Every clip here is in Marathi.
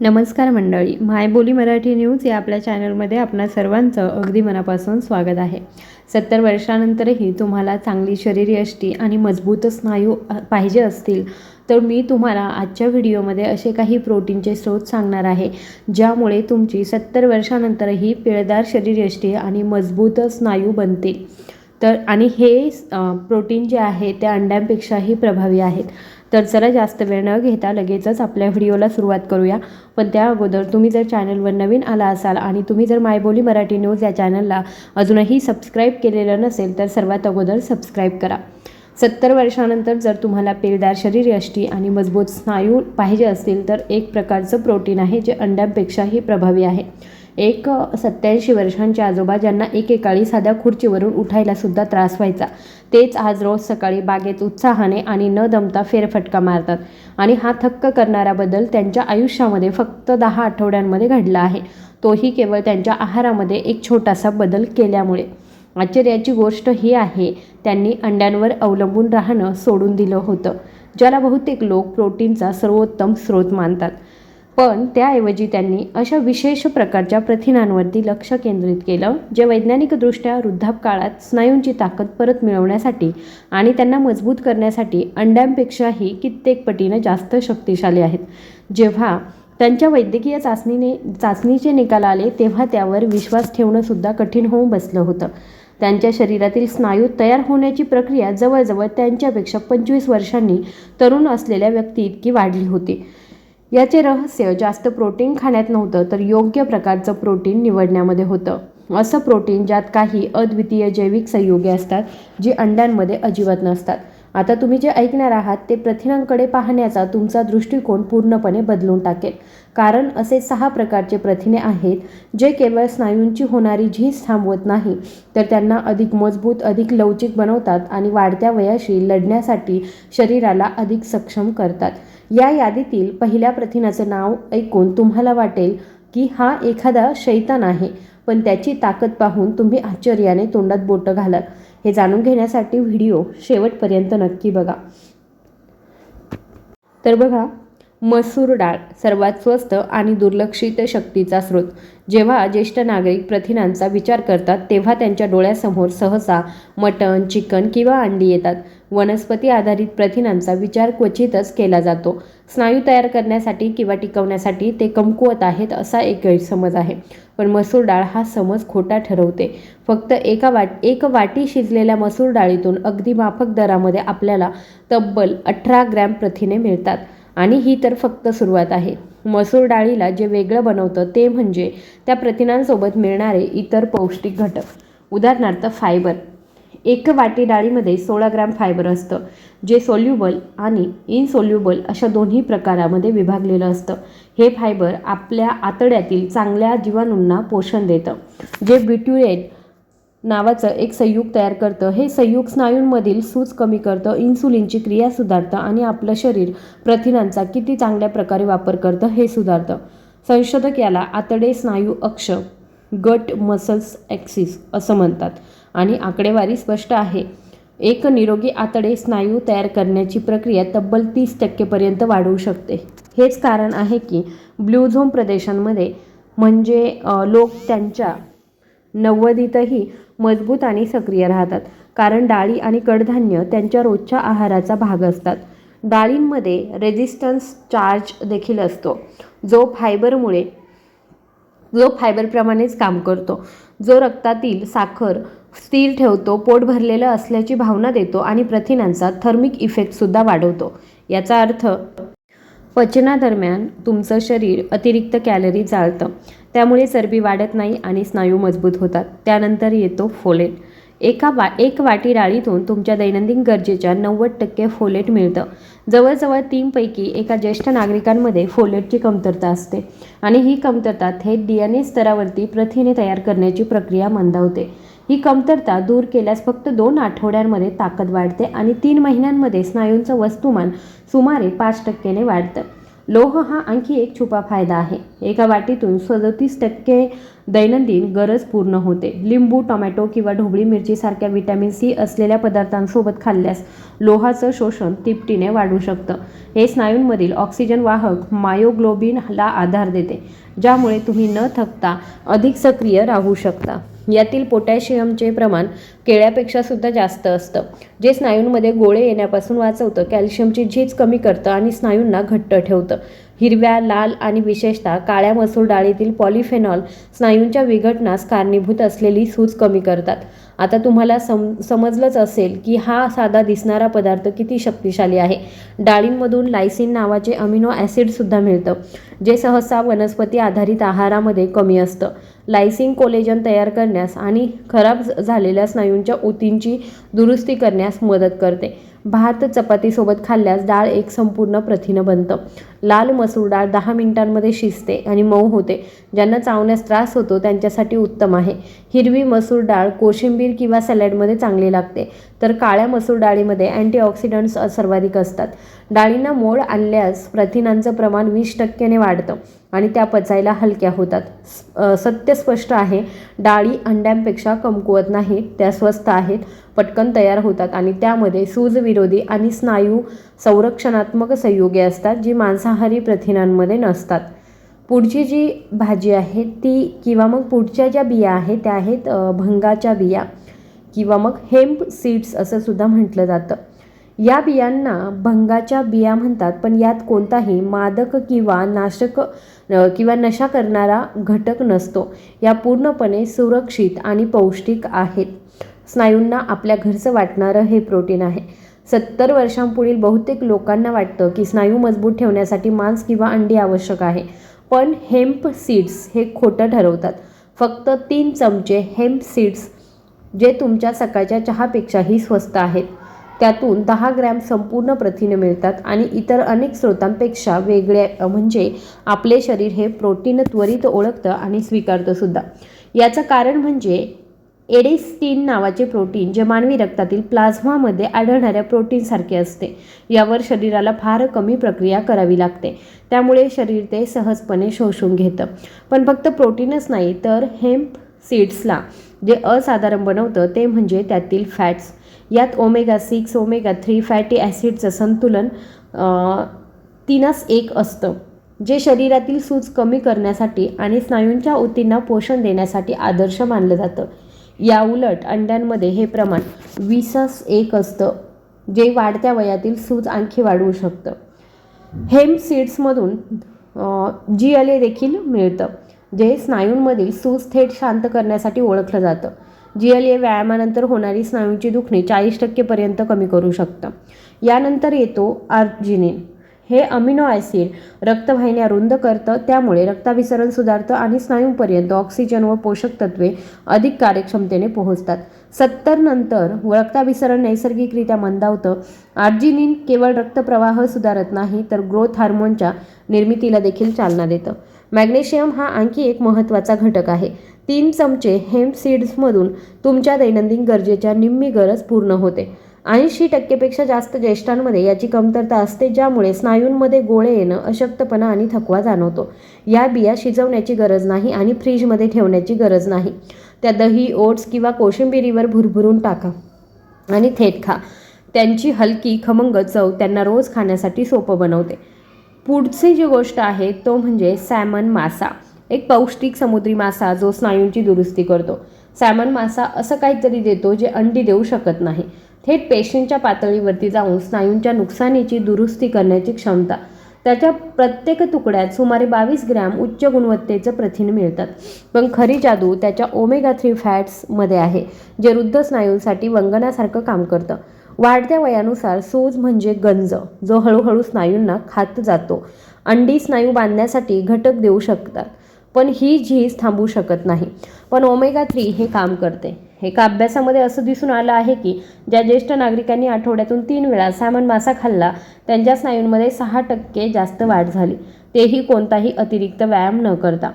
नमस्कार मंडळी मायबोली मराठी न्यूज या आपल्या चॅनलमध्ये आपणा सर्वांचं अगदी मनापासून स्वागत आहे. सत्तर वर्षानंतरही तुम्हाला चांगली शरीरयष्टी आणि मजबूत स्नायू पाहिजे असतील तर मी तुम्हाला आजच्या व्हिडिओमध्ये असे काही प्रोटीनचे स्रोत सांगणार आहे ज्यामुळे तुमची सत्तर वर्षानंतरही पिळदार शरीरयष्टी आणि मजबूत स्नायू बनतील. तर आणि हे प्रोटीन जे आहे ते अंड्यांपेक्षाही प्रभावी आहेत. तर चला जास्त वेळ न घेता लगेचच आपल्या व्हिडिओला सुरुवात करूया. पण त्या अगोदर तुम्ही जर चॅनलवर नवीन आला असाल आणि तुम्ही जर मायबोली मराठी न्यूज या चॅनलला अजूनही सबस्क्राईब केलेलं नसेल तर सर्वात अगोदर सबस्क्राईब करा. सत्तर वर्षानंतर जर तुम्हाला पेलदार शरीरयष्टी आणि मजबूत स्नायू पाहिजे असतील तर एक प्रकारचं प्रोटीन आहे जे अंड्यांपेक्षाही प्रभावी आहे. एक सत्याऐंशी वर्षांचे आजोबा ज्यांना एकेकाळी साध्या खुर्चीवरून उठायला सुद्धा त्रास व्हायचा. तेच आज रोज सकाळी बागेत उत्साहाने आणि न दमता फेरफटका मारतात. आणि हा थक्क करणारा बदल त्यांच्या आयुष्यामध्ये फक्त दहा आठवड्यांमध्ये घडला आहे. तोही केवळ त्यांच्या आहारामध्ये एक छोटासा बदल केल्यामुळे. आश्चर्याची गोष्ट ही आहे त्यांनी अंड्यांवर अवलंबून राहणं सोडून दिलं होतं. ज्याला बहुतेक लोक प्रोटीनचा सर्वोत्तम स्रोत मानतात. पण त्याऐवजी त्यांनी अशा विशेष प्रकारच्या प्रथिनांवरती लक्ष केंद्रित केलं जे वैज्ञानिकदृष्ट्या वृद्धापकाळात स्नायूंची ताकद परत मिळवण्यासाठी आणि त्यांना मजबूत करण्यासाठी अंड्यांपेक्षाही कित्येक पटीनं जास्त शक्तिशाली आहेत. जेव्हा त्यांच्या वैद्यकीय चाचणीने चाचणीचे निकाल आले तेव्हा त्यावर विश्वास ठेवणंसुद्धा कठीण होऊन बसलं होतं. त्यांच्या शरीरातील स्नायू तयार होण्याची प्रक्रिया जवळजवळ त्यांच्यापेक्षा पंचवीस वर्षांनी तरुण असलेल्या व्यक्ती इतकी वाढली होती. याचे रहस्य जास्त प्रोटीन खाण्यात नव्हतं तर योग्य प्रकारचं प्रोटीन निवडण्यामध्ये होतं. असं प्रोटीन ज्यात काही अद्वितीय जैविक संयुगे असतात जी अंड्यांमध्ये अजिबात नसतात. आता तुम्ही जे ऐकणार आहात ते प्रथिनांकडे पाहण्याचा तुमचा दृष्टिकोन पूर्णपणे बदलून टाकेल. कारण असे सहा प्रकारचे प्रथिने आहेत जे केवळ स्नायूंची होणारी झीज थांबवत नाही तर त्यांना अधिक मजबूत अधिक लवचिक बनवतात आणि वाढत्या वयाशी लढण्यासाठी शरीराला अधिक सक्षम करतात. या यादीतील पहिल्या प्रथिनाचं नाव ऐकून तुम्हाला वाटेल की हा एखादा शैतान आहे पण त्याची ताकद पाहून तुम्ही आश्चर्याने तोंडात बोटं घालाल हे जाणून घेण्यासाठी व्हिडिओ शेवटपर्यंत नक्की बघा. तर बघा मसूर डाळ सर्वात स्वस्त आणि दुर्लक्षित शक्तीचा स्रोत. जेव्हा ज्येष्ठ नागरिक प्रथिनांचा विचार करतात तेव्हा त्यांच्या डोळ्यासमोर सहसा मटण चिकन किंवा अंडी येतात. वनस्पती आधारित प्रथिनांचा विचार क्वचितच केला जातो. स्नायू तयार करण्यासाठी किंवा टिकवण्यासाठी ते कमकुवत आहेत असा एक गैरसमज आहे. पण मसूर डाळ हा समज खोटा ठरवते. फक्त एका वाट एक वाटी शिजलेल्या मसूर डाळीतून अगदी माफक दरामध्ये आपल्याला तब्बल अठरा ग्रॅम प्रथिने मिळतात. आणि ही तर फक्त सुरुवात आहे. मसूर डाळीला जे वेगळं बनवतं ते म्हणजे त्या प्रथिनांसोबत मिळणारे इतर पौष्टिक घटक. उदाहरणार्थ फायबर. एक वाटी डाळीमध्ये सोळा ग्रॅम फायबर असतं जे सोल्युबल आणि इनसोल्युबल अशा दोन्ही प्रकारामध्ये विभागलेलं असतं. हे फायबर आपल्या आतड्यातील चांगल्या जीवाणूंना पोषण देतं. जे ब्युट्युरेट नावाचं एक संयुग तयार करतं. हे संयुग स्नायूंमधील सूज कमी करतं इन्सुलिनची क्रिया सुधारतं आणि आपलं शरीर प्रथिनांचा किती चांगल्या प्रकारे वापर करतं हे सुधारतं. संशोधक याला आतडे स्नायू अक्ष गट मसल्स ॲक्सिस असं म्हणतात. आणि आकडेवारी स्पष्ट आहे. एक निरोगी आतडे स्नायू तयार करण्याची प्रक्रिया तब्बल तीस टक्केपर्यंत वाढवू शकते. हेच कारण आहे की ब्लू झोन प्रदेशांमध्ये म्हणजे लोक त्यांच्या नव्वदीतही मजबूत आणि सक्रिय राहतात. कारण डाळी आणि कडधान्य त्यांच्या रोजच्या आहाराचा भाग असतात. डाळींमध्ये रेझिस्टन्स चार्ज देखील असतो. जो फायबरमुळे जो फायबरप्रमाणेच काम करतो. जो रक्तातील साखर स्थिर ठेवतो पोट भरलेलं असल्याची भावना देतो आणि प्रथिनांचा थर्मिक इफेक्टसुद्धा वाढवतो. याचा अर्थ पचनादरम्यान तुमचं शरीर अतिरिक्त कॅलरी जाळतं त्यामुळे चरबी वाढत नाही आणि स्नायू मजबूत होतात. त्यानंतर येतो फोलेट. एका वा एक वाटी डाळीतून तुमच्या दैनंदिन गरजेच्या नव्वद टक्के फोलेट मिळतं. जवळजवळ तीनपैकी एका ज्येष्ठ नागरिकांमध्ये फोलेटची कमतरता असते आणि ही कमतरता थेट डी एन ए स्तरावरती प्रथिने तयार करण्याची प्रक्रिया मंदावते. ही कमतरता दूर केल्यास फक्त दोन आठवड्यांमध्ये ताकद वाढते आणि तीन महिन्यांमध्ये स्नायूंचं वस्तुमान सुमारे पाच टक्क्याने वाढतं. लोह हा आणखी एक छुपा फायदा आहे. एका वाटीतून सदतीस टक्के दैनंदिन गरज पूर्ण होते. लिंबू टोमॅटो किंवा ढोबळी मिरचीसारख्या व्हिटॅमिन सी असलेल्या पदार्थांसोबत खाल्ल्यास लोहाचं शोषण तिपटीने वाढू शकतं. हे स्नायूंमधील ऑक्सिजन वाहक मायोग्लोबिनला आधार देते ज्यामुळे तुम्ही न थकता अधिक सक्रिय राहू शकता. यातील पोटॅशियमचे प्रमाण केळ्यापेक्षा सुद्धा जास्त असतं जे स्नायूंमध्ये गोळे येण्यापासून वाचवतं कॅल्शियमची झीज कमी करतं आणि स्नायूंना घट्ट ठेवतं. हिरव्या लाल आणि विशेषतः काळ्या मसूर डाळीतील पॉलिफेनॉल स्नायूंच्या विघटनास कारणीभूत असलेली सूज कमी करतात. आता तुम्हाला सम समजलंच असेल की हा साधा दिसणारा पदार्थ किती शक्तिशाली आहे. डाळींमधून लायसिन नावाचे अमिनो ॲसिडसुद्धा मिळतं जे सहसा वनस्पती आधारित आहारामध्ये कमी असतं. लायसिंग कोलेजन तयार करण्यास आणि खराब झालेल्या स्नायूंच्या ऊतींची दुरुस्ती करण्यास मदत करते. भात चपातीसोबत खाल्ल्यास डाळ एक संपूर्ण प्रथिनं बनतं. लाल मसूर डाळ दहा मिनिटांमध्ये शिजते आणि मऊ होते. ज्यांना चावण्यास त्रास होतो त्यांच्यासाठी उत्तम आहे. हिरवी मसूर डाळ कोशिंबीर किंवा सॅलडमध्ये चांगली लागते. तर काळ्या मसूर डाळीमध्ये अँटीऑक्सिडंट्स सर्वाधिक असतात. डाळींना मोड आणल्यास प्रथिनांचं प्रमाण वीस टक्क्याने वाढतं आणि त्या पचायला हलक्या होतात. सत्य स्पष्ट आहे डाळी अंड्यांपेक्षा कमकुवत नाहीत त्या स्वस्त आहेत पटकन तयार होतात आणि त्यामध्ये सूजविरोधी आणि स्नायू संरक्षणात्मक संयुगे असतात जी मांसाहारी प्रथिनांमध्ये नसतात. पुढची जी भाजी आहे ती किंवा मग पुढच्या ज्या बिया आहेत त्या आहेत भंगाच्या बिया. किंवा मग हेम्प सीड्स असं सुद्धा म्हटलं जातं. या बियांना भंगाच्या बिया म्हणतात पण यात कोणताही मादक किंवा नाशक किंवा नशा करणारा घटक नसतो. या पूर्णपणे सुरक्षित आणि पौष्टिक आहेत. स्नायूंना आपल्या घरचं वाटणारं हे प्रोटीन आहे. सत्तर वर्षांपुढील बहुतेक लोकांना वाटतं की स्नायू मजबूत ठेवण्यासाठी मांस किंवा अंडी आवश्यक आहे. पण हेम्प सीड्स हे खोटं ठरवतात. फक्त तीन चमचे हेम्प सीड्स जे तुमच्या सकाळच्या चहापेक्षाही स्वस्त आहेत. त्यातून दहा ग्रॅम संपूर्ण प्रथिने मिळतात आणि इतर अनेक स्रोतांपेक्षा वेगळे म्हणजे आपले शरीर हे प्रोटीन त्वरित ओळखतं आणि स्वीकारतं सुद्धा. याचं कारण म्हणजे एडेस्टीन नावाचे प्रोटीन जे मानवी रक्तातील प्लाझ्मामध्ये आढळणाऱ्या प्रोटीनसारखे असते. यावर शरीराला फार कमी प्रक्रिया करावी लागते. त्यामुळे शरीर ते सहजपणे शोषून घेतं. पण फक्त प्रोटीनच नाही तर हेम्प सीड्सला जे असाधारण बनवतं ते म्हणजे त्यातील फॅट्स यात omega six omega three fatty ॲसिडचं संतुलन तीनच एक असतं. जे शरीरातील सूज कमी करण्यासाठी आणि स्नायूंच्या ऊतींना पोषण देण्यासाठी आदर्श मानलं जातं. या उलट अंड्यांमध्ये हे प्रमाण वीसच एक असतं जे वाढत्या वयातील सूज आणखी वाढवू शकतं. हेम्प सीड्समधून जी एल ए देखील मिळतं. जे स्नायूंमधील सूज थेट शांत करण्यासाठी ओळखलं जातं. जी एल ए व्यायामानंतर होणारी स्नायूंची दुखणी चाळीस टक्केपर्यंत कमी करू शकतं. यानंतर येतो आर्जिनिन. हे अमिनो ॲसिड रक्तवाहिन्या रुंद करतं त्यामुळे रक्ताभिसरण सुधारतं आणि स्नायूंपर्यंत ऑक्सिजन व पोषक तत्वे अधिक कार्यक्षमतेने पोहोचतात. सत्तर नंतर रक्ताभिसरण नैसर्गिकरित्या मंदावतं आर्जिनिन केवळ रक्तप्रवाह सुधारत नाही तर ग्रोथ हार्मोनच्या निर्मितीला देखील चालना देतं. मॅग्नेशियम हा आणखी एक महत्त्वाचा घटक आहे. तीन चमचे हेम्प सीड्समधून तुमच्या दैनंदिन गरजेच्या निम्मी गरज पूर्ण होते. ऐंशी टक्केपेक्षा जास्त ज्येष्ठांमध्ये याची कमतरता असते ज्यामुळे स्नायूंमध्ये गोळे येणं अशक्तपणा आणि थकवा जाणवतो. या बिया शिजवण्याची गरज नाही आणि फ्रीजमध्ये ठेवण्याची गरज नाही. त्या दही ओट्स किंवा कोशिंबिरीवर भुरभुरून टाका आणि थेट खा. त्यांची हलकी खमंग चव त्यांना रोज खाण्यासाठी सोपं बनवते. पुढची जी गोष्ट आहे तो म्हणजे सॅमन मासा. एक पौष्टिक समुद्री मासा जो स्नायूंची दुरुस्ती करतो. सॅमन मासा असं काहीतरी देतो जे अंडी देऊ शकत नाही. थेट पेशींच्या पातळीवरती जाऊन स्नायूंच्या नुकसानीची दुरुस्ती करण्याची क्षमता. त्याच्या प्रत्येक तुकड्यात सुमारे बावीस ग्रॅम उच्च गुणवत्तेचं प्रथिन मिळतात. पण खरी जादू त्याच्या ओमेगा थ्री फॅट्समध्ये आहे जे वृद्ध स्नायूंसाठी वंगणासारखं काम करतं. वाढत्या वयानुसार सूज म्हणजे गंज जो हळूहळू स्नायूंना खात जातो. अंडी स्नायू बांधण्यासाठी घटक देऊ शकतात पण ही झीज थांबू शकत नाही. पण ओमेगा थ्री हे काम करते. एका अभ्यासामध्ये असं दिसून आलं आहे की ज्या ज्येष्ठ नागरिकांनी आठवड्यातून तीन वेळा सॅमन मासा खाल्ला त्यांच्या स्नायूंमध्ये सहा टक्के जास्त वाढ झाली. तेही कोणताही अतिरिक्त व्यायाम न करता.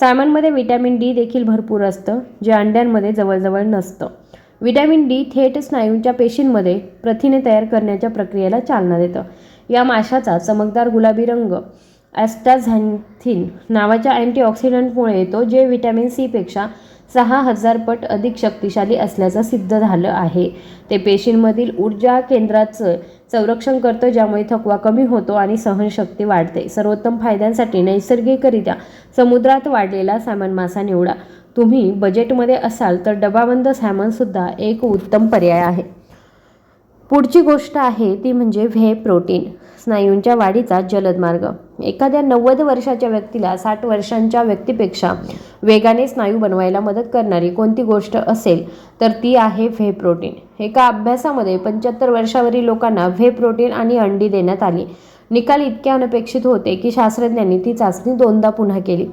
सॅमनमध्ये विटॅमिन डी देखील भरपूर असतं जे अंड्यांमध्ये जवळजवळ नसतं. विटॅमिन डी थेट स्नायूंच्या पेशींमध्ये प्रथिने तयार करण्याच्या प्रक्रियेला चालना देतं. या माशाचा चमकदार गुलाबी रंग ॲस्टाझॅन्थिन नावाच्या अँटीऑक्सिडंटमुळे येतो जे व्हिटॅमिन सीपेक्षा सहा हजार पट अधिक शक्तिशाली असल्याचं सिद्ध झालं आहे. ते पेशींमधील ऊर्जा केंद्राचं संरक्षण करतं ज्यामुळे थकवा कमी होतो आणि सहनशक्ती वाढते. सर्वोत्तम फायद्यांसाठी नैसर्गिकरित्या समुद्रात वाढलेला सॅमन मासा निवडा. तुम्ही बजेटमध्ये असाल तर डबाबंद सॅमनसुद्धा एक उत्तम पर्याय आहे. पुढची गोष्ट आहे ती म्हणजे व्हे प्रोटीन स्नायूंच्या वाढीचा जलद मार्ग एखाद्या नव्वद वर्षाच्या व्यक्तीला साठ वर्षांच्या व्यक्तीपेक्षा वेगाने स्नायू बनवायला मदत करणारी कोणती गोष्ट असेल तर ती आहे व्हे प्रोटीन एका अभ्यासामध्ये पंच्याहत्तर वर्षावरील लोकांना व्हे प्रोटीन आणि अंडी देण्यात आली. निकाल इतके अनपेक्षित होते की शास्त्रज्ञांनी ती चाचणी दोनदा पुन्हा केली.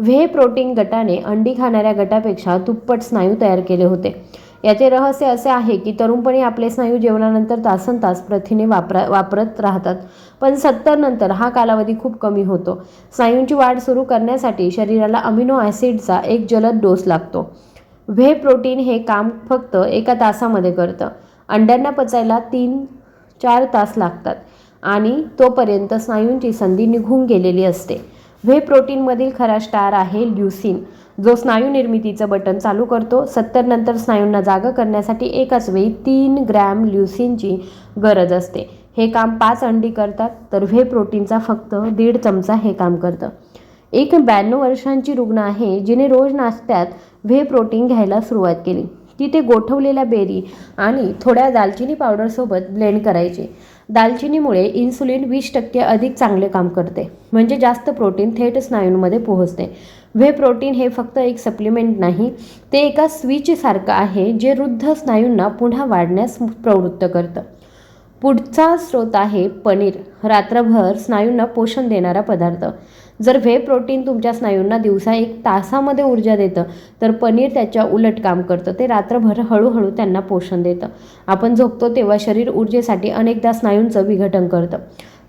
व्हे प्रोटीन गटाने अंडी खाणाऱ्या गटापेक्षा दुप्पट स्नायू तयार केले होते. याचे रहस्य असे आहे की तरुणपणी आपले स्नायू जेवणानंतर तासन तास प्रथिने वापरा वापरत राहतात पण सत्तर नंतर हा कालावधी खूप कमी होतो. स्नायूंची वाढ सुरू करण्यासाठी शरीराला अमिनो ॲसिडचा एक जलद डोस लागतो. व्हे प्रोटीन हे काम फक्त एका तासामध्ये करतं. अंड्यांना पचायला तीन चार तास लागतात आणि तोपर्यंत स्नायूंची संधी निघून गेलेली असते. व्हे प्रोटीनमधील खरा स्टार आहे ल्युसिन जो स्नायू निर्मितीचं बटन चालू करतो. सत्तर नंतर स्नायूंना जागा करण्यासाठी एकाच वेळी तीन ग्रॅम ल्युसिनची गरज असते. हे काम पाच अंडी करतात तर व्हे प्रोटीनचा फक्त दीड चमचा हे काम करतं. एक ब्याण्णव वर्षांची रुग्ण आहे जिने रोज नाश्त्यात व्हे प्रोटीन घ्यायला सुरुवात केली. ती ते गोठवलेल्या बेरी आणि थोड्या दालचिनी पावडरसोबत ब्लेंड करायची. दालचिनीमुळे इन्सुलिन वीस टक्के अधिक चांगले काम करते. म्हणजे जास्त प्रोटीन थेट स्नायूंमध्ये पोहोचते. व्हे प्रोटीन हे फक्त एक सप्लिमेंट नाही ते एका स्विचसारखं आहे जे वृद्ध स्नायूंना पुन्हा वाढण्यास प्रवृत्त करतं. पुढचा स्रोत आहे पनीर. रात्रभर स्नायूंना पोषण देणारा पदार्थ. जर व्हे प्रोटीन तुमच्या स्नायूंना दिवसा एक तासामध्ये ऊर्जा देतं तर पनीर त्याच्या उलट काम करतं. ते रात्रभर हळूहळू त्यांना पोषण देतं. आपण झोपतो तेव्हा शरीर ऊर्जेसाठी अनेकदा स्नायूंचं विघटन करतं.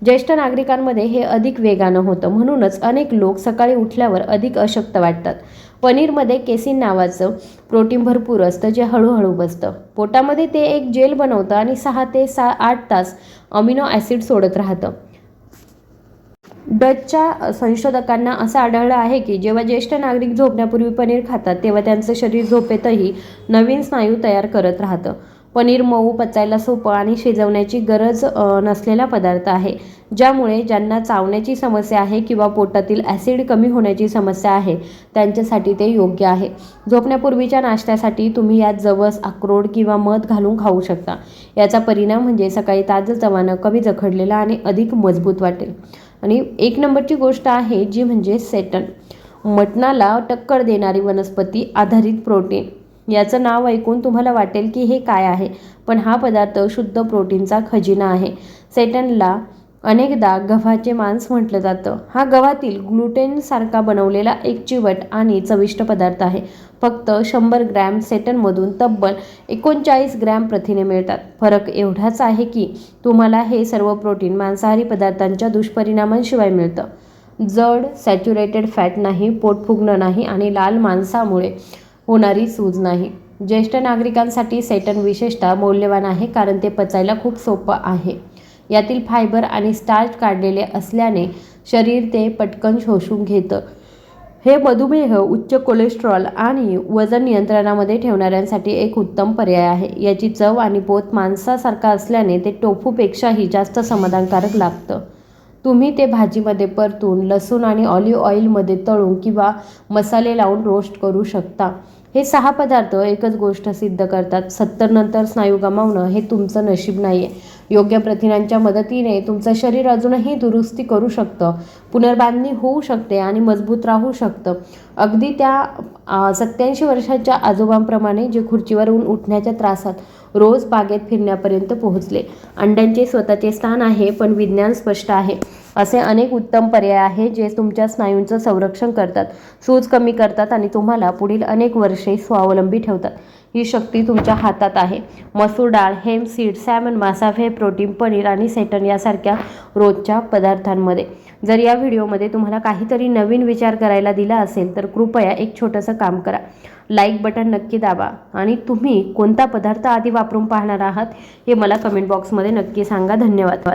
ज्येष्ठ नागरिकांमध्ये हे अधिक वेगानं होतं. म्हणूनच अनेक लोक सकाळी उठल्यावर अधिक अशक्त वाटतात. पनीरमध्ये केसिन नावाचं प्रोटीन भरपूर असतं जे हळूहळू बसतं. पोटामध्ये ते एक जेल बनवतं आणि सहा ते सा आठ तास अमिनो ॲसिड सोडत राहतं. डचच्या संशोधकांना असं आढळलं आहे की जेव्हा ज्येष्ठ नागरिक झोपण्यापूर्वी पनीर खातात तेव्हा त्यांचं शरीर झोपेतही नवीन स्नायू तयार करत राहतं. पनीर मऊ पचायला सोपं आणि शिजवण्याची गरज नसलेला पदार्थ आहे ज्यामुळे ज्यांना चावण्याची समस्या आहे किंवा पोटातील ॲसिड कमी होण्याची समस्या आहे त्यांच्यासाठी ते योग्य आहे. झोपण्यापूर्वीच्या नाश्त्यासाठी तुम्ही यात जवस अक्रोड किंवा मध घालून खाऊ शकता. याचा परिणाम म्हणजे सकाळी ताजं चवानं कमी जखडलेला आणि अधिक मजबूत वाटेल. आणि एक नंबरची गोष्ट आहे जी म्हणजे सेटन मटणाला टक्कर देणारी वनस्पती आधारित प्रोटीन. याचं नाव ऐकून तुम्हाला वाटेल की हे काय आहे पण हा पदार्थ शुद्ध प्रोटीनचा खजिना आहे. सेटनला अनेकदा गव्हाचे मांस म्हटलं जातं. हा गव्हातील ग्लुटेनसारखा बनवलेला एक चिवट आणि चविष्ट पदार्थ आहे. फक्त शंभर ग्रॅम सेटनमधून तब्बल एकोणचाळीस ग्रॅम प्रथिने मिळतात. फरक एवढाच आहे की तुम्हाला हे सर्व प्रोटीन मांसाहारी पदार्थांच्या दुष्परिणामांशिवाय मिळतं. जड सॅच्युरेटेड फॅट नाही पोट फुगणं नाही आणि लाल मांसामुळे होणारी सूज नाही. ज्येष्ठ नागरिकांसाठी सेटन विशेषतः मौल्यवान आहे कारण ते पचायला खूप सोपं आहे. यातील फायबर आणि स्टार्च काढलेले असल्याने शरीर ते पटकन शोषून घेतं. हे मधुमेह उच्च कोलेस्ट्रॉल आणि वजन नियंत्रणामध्ये ठेवणाऱ्यांसाठी एक उत्तम पर्याय आहे. याची चव आणि पोत मांसासारखा असल्याने ते टोफूपेक्षाही जास्त समाधानकारक लागतं तुम्ही ते भाजीमध्ये परतून लसूण आणि ऑलिव्ह ऑइलमध्ये तळून किंवा मसाले लावून रोस्ट करू शकता. हे सहा पदार्थ एकच गोष्ट सिद्ध करतात. सत्तर नंतर स्नायू गमावणं हे तुमचं नशीब नाही आहे योग्य प्रथिनांच्या मदतीने तुमचं शरीर अजूनही दुरुस्ती करू शकतं. पुनर्बांधणी होऊ शकते आणि मजबूत राहू शकतं. अगदी त्या सत्याऐंशी वर्षाच्या आजोबांप्रमाणे जे खुर्चीवरून उठण्याच्या त्रासात रोज बागेत फिरण्यापर्यंत पोहोचले. अंड्यांचे स्वतःचे स्थान आहे पण विज्ञान स्पष्ट आहे. असे अनेक उत्तम पर्याय आहे जे तुमच्या स्नायूंचं संरक्षण करतात सूज कमी करतात आणि तुम्हाला पुढील अनेक वर्षे स्वावलंबी ठेवतात. ही शक्ती तुमच्या हातात आहे. मसूर डाळ हेम सीड सॅमन मासा हे प्रोटीन पनीर आणि सेटन यासारख्या रोजच्या पदार्थांमध्ये. जर या व्हिडिओमध्ये तुम्हाला काहीतरी नवीन विचार करायला दिला असेल तर कृपया एक छोटंसं काम करा. लाईक बटन नक्की दाबा. आणि तुम्ही कोणता पदार्थ आधी वापरून पाहणार आहात हे मला कमेंट बॉक्समध्ये नक्की सांगा. धन्यवाद.